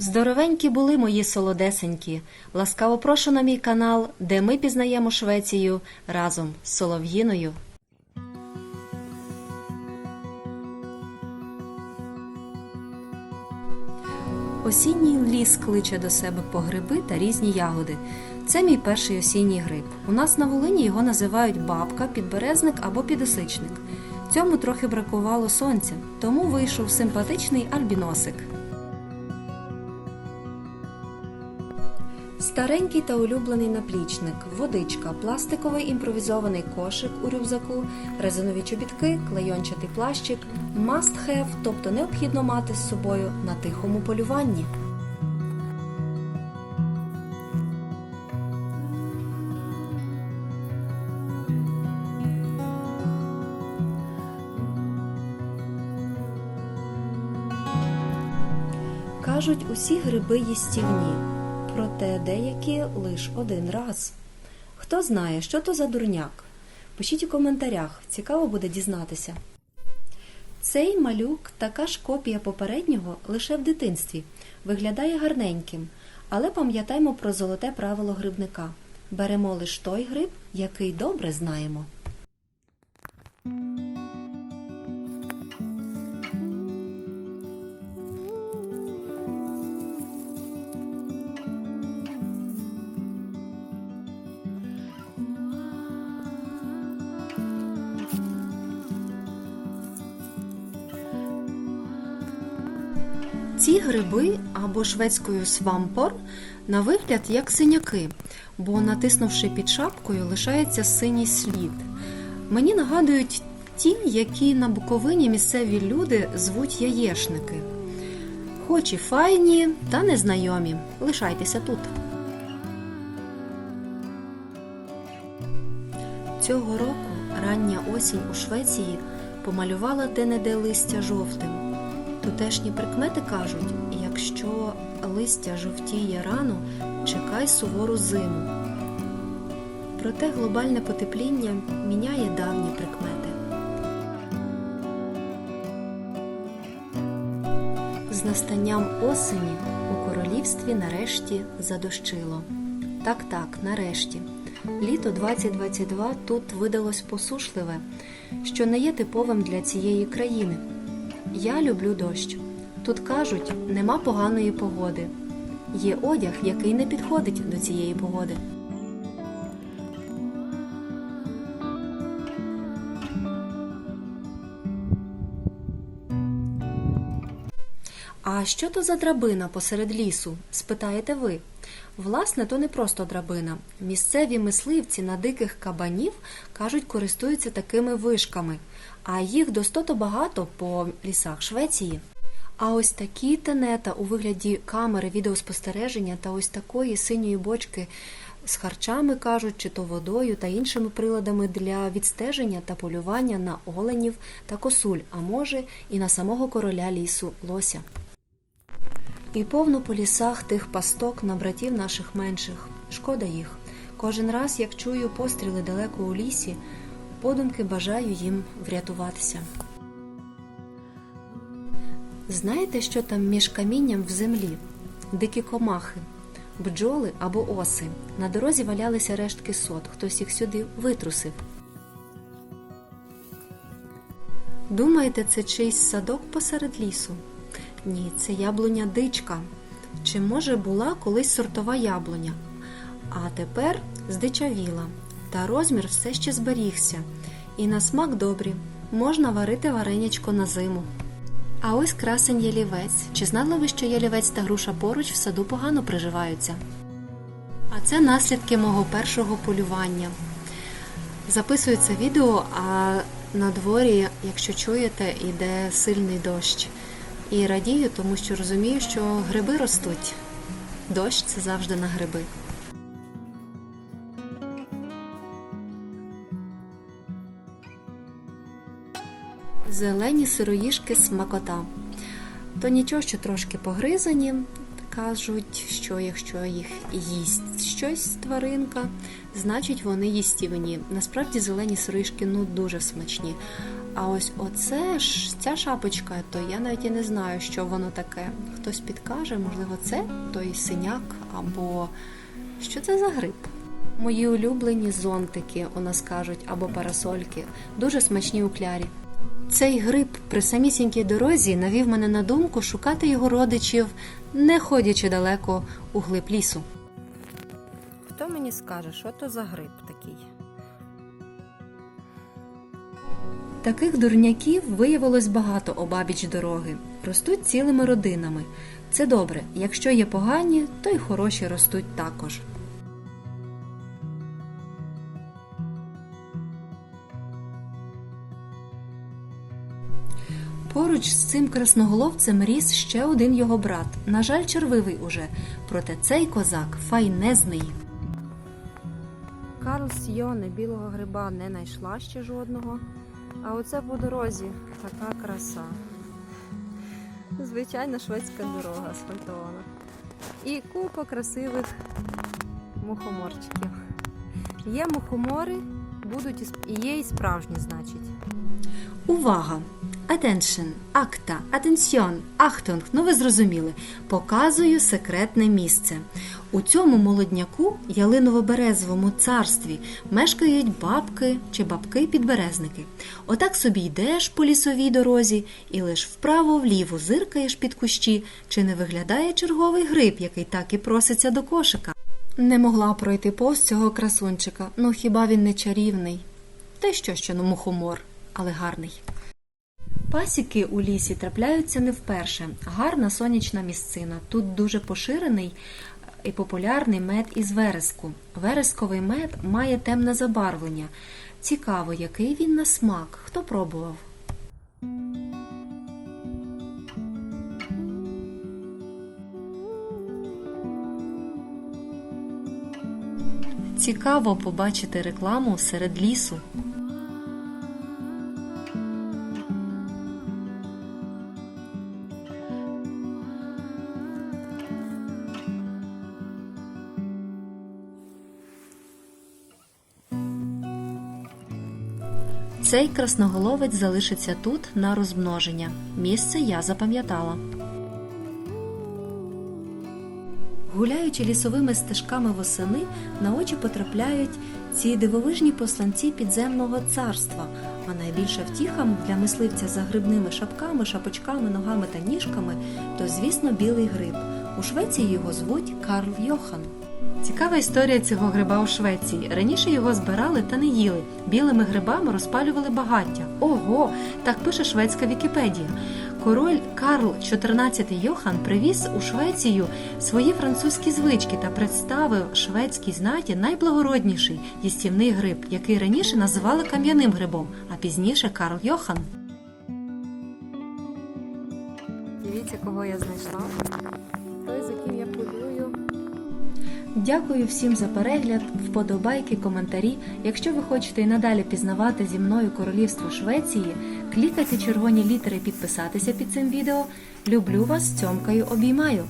Здоровенькі були мої солодесенькі. Ласкаво прошу на мій канал, де ми пізнаємо Швецію разом з Солов'їною. Осінній ліс кличе до себе по гриби та різні ягоди. Це мій перший осінній гриб. У нас на Волині його називають бабка, підберезник або підосичник. Цьому трохи бракувало сонця, тому вийшов симпатичний альбіносик. Старенький та улюблений наплічник, водичка, пластиковий імпровізований кошик у рюкзаку, резинові чобітки, клейончатий плащик, must have, тобто необхідно мати з собою на тихому полюванні. Кажуть, усі гриби їстівні, проте деякі лиш один раз. Хто знає, що то за дурняк? Пишіть у коментарях, цікаво буде дізнатися. Цей малюк така ж копія попереднього лише в дитинстві, виглядає гарненьким, але пам'ятаймо про золоте правило грибника. Беремо лиш той гриб, який добре знаємо. Ці гриби або шведською свампор на вигляд як синяки, бо натиснувши під шапкою, лишається синій слід. Мені нагадують ті, які на Буковині місцеві люди звуть яєшники. Хоч і файні, та незнайомі. Лишайтеся тут. Цього року рання осінь у Швеції помалювала де-не-де листя жовтим. Тутешні прикмети кажуть, якщо листя жовтіє рано, чекай сувору зиму. Проте глобальне потепління міняє давні прикмети. З настанням осені у королівстві нарешті задощило. Так, так, нарешті. Літо 2022 тут видалось посушливе, що не є типовим для цієї країни. Я люблю дощ. Тут кажуть, нема поганої погоди. Є одяг, який не підходить до цієї погоди. А що то за драбина посеред лісу? спитаєте ви. Власне, то не просто драбина. Місцеві мисливці на диких кабанів кажуть, користуються такими вишками, а їх достото багато по лісах Швеції. А ось такі тенета у вигляді камери відеоспостереження та ось такої синьої бочки з харчами кажуть, чи то водою та іншими приладами для відстеження та полювання на оленів та косуль, а може і на самого короля лісу лося. І повно по лісах тих пасток на братів наших менших. Шкода їх. Кожен раз, як чую постріли далеко у лісі, подумки бажаю їм врятуватися. Знаєте, що там між камінням в землі? Дикі комахи, бджоли або оси. На дорозі валялися рештки сот, хтось їх сюди витрусив. Думаєте, це чийсь садок посеред лісу? Ні, це яблуня дичка. Чи може була колись сортова яблуня? А тепер здичавіла, та розмір все ще зберігся. І на смак добрі. Можна варити варенячко на зиму. А ось красень ялівець. Чи знали ви, що ялівець та груша поруч в саду погано приживаються? А це наслідки мого першого полювання. Записую це відео, а на дворі, якщо чуєте, іде сильний дощ. І радію, тому що розумію, що гриби ростуть. Дощ це завжди на гриби. Зелені сироїшки смакота. То нічого, що трошки погризані. Кажуть, що якщо їх їсть щось тваринка, значить вони їстівні. Насправді зелені сиришки ну дуже смачні. А ось оце ж ця шапочка, то я навіть і не знаю, що воно таке. Хтось підкаже, можливо, це той синяк або що це за гриб? Мої улюблені зонтики, у нас кажуть, або парасольки, дуже смачні у клярі. Цей гриб при самісінькій дорозі навів мене на думку шукати його родичів, не ходячи далеко у глиб лісу. Хто мені скаже, що то за гриб такий? Таких дурняків виявилось багато обабіч дороги. Ростуть цілими родинами. Це добре. Якщо є погані, то й хороші ростуть також. Поруч з цим красноголовцем ріс ще один його брат. На жаль, червивий уже. Проте цей козак файнезний. Карл Сьоне білого гриба не знайшла ще жодного. А оце по дорозі така краса. Звичайна шведська дорога асфальтована. І купа красивих мухоморчиків. Є мухомори, будуть і є і справжні, значить. Увага! Attention, акта, attention, Achtung, ну ви зрозуміли. Показую секретне місце. У цьому молодняку, ялиново-березовому царстві, мешкають бабки чи бабки-підберезники. Отак собі йдеш по лісовій дорозі і лиш вправо-вліво зиркаєш під кущі, чи не виглядає черговий гриб, який так і проситься до кошика. Не могла пройти повз цього красунчика, ну хіба він не чарівний? Та й що, що ну мухомор, але гарний. Пасіки у лісі трапляються не вперше. Гарна сонячна місцина. Тут дуже поширений і популярний мед із вереску. Вересковий мед має темне забарвлення. Цікаво, який він на смак. Хто пробував? Цікаво побачити рекламу серед лісу. Цей красноголовець залишиться тут на розмноження. Місце я запам'ятала. Гуляючи лісовими стежками восени, на очі потрапляють ці дивовижні посланці підземного царства. А найбільша втіха для мисливця за грибними шапками, шапочками, ногами та ніжками то, звісно, білий гриб. У Швеції його звуть Карл Йохан. Цікава історія цього гриба у Швеції. Раніше його збирали та не їли. Білими грибами розпалювали багаття. Ого, так пише шведська Вікіпедія. Король Карл XIV Йохан привіз у Швецію свої французькі звички та представив шведській знаті найблагородніший їстівний гриб, який раніше називали кам'яним грибом, а пізніше Карл Йохан. Дивіться, кого я знайшла. Дякую всім за перегляд, вподобайки, коментарі. Якщо ви хочете і надалі пізнавати зі мною королівство Швеції, клікайте червоні літери підписатися під цим відео. Люблю вас, цьомкаю, обіймаю.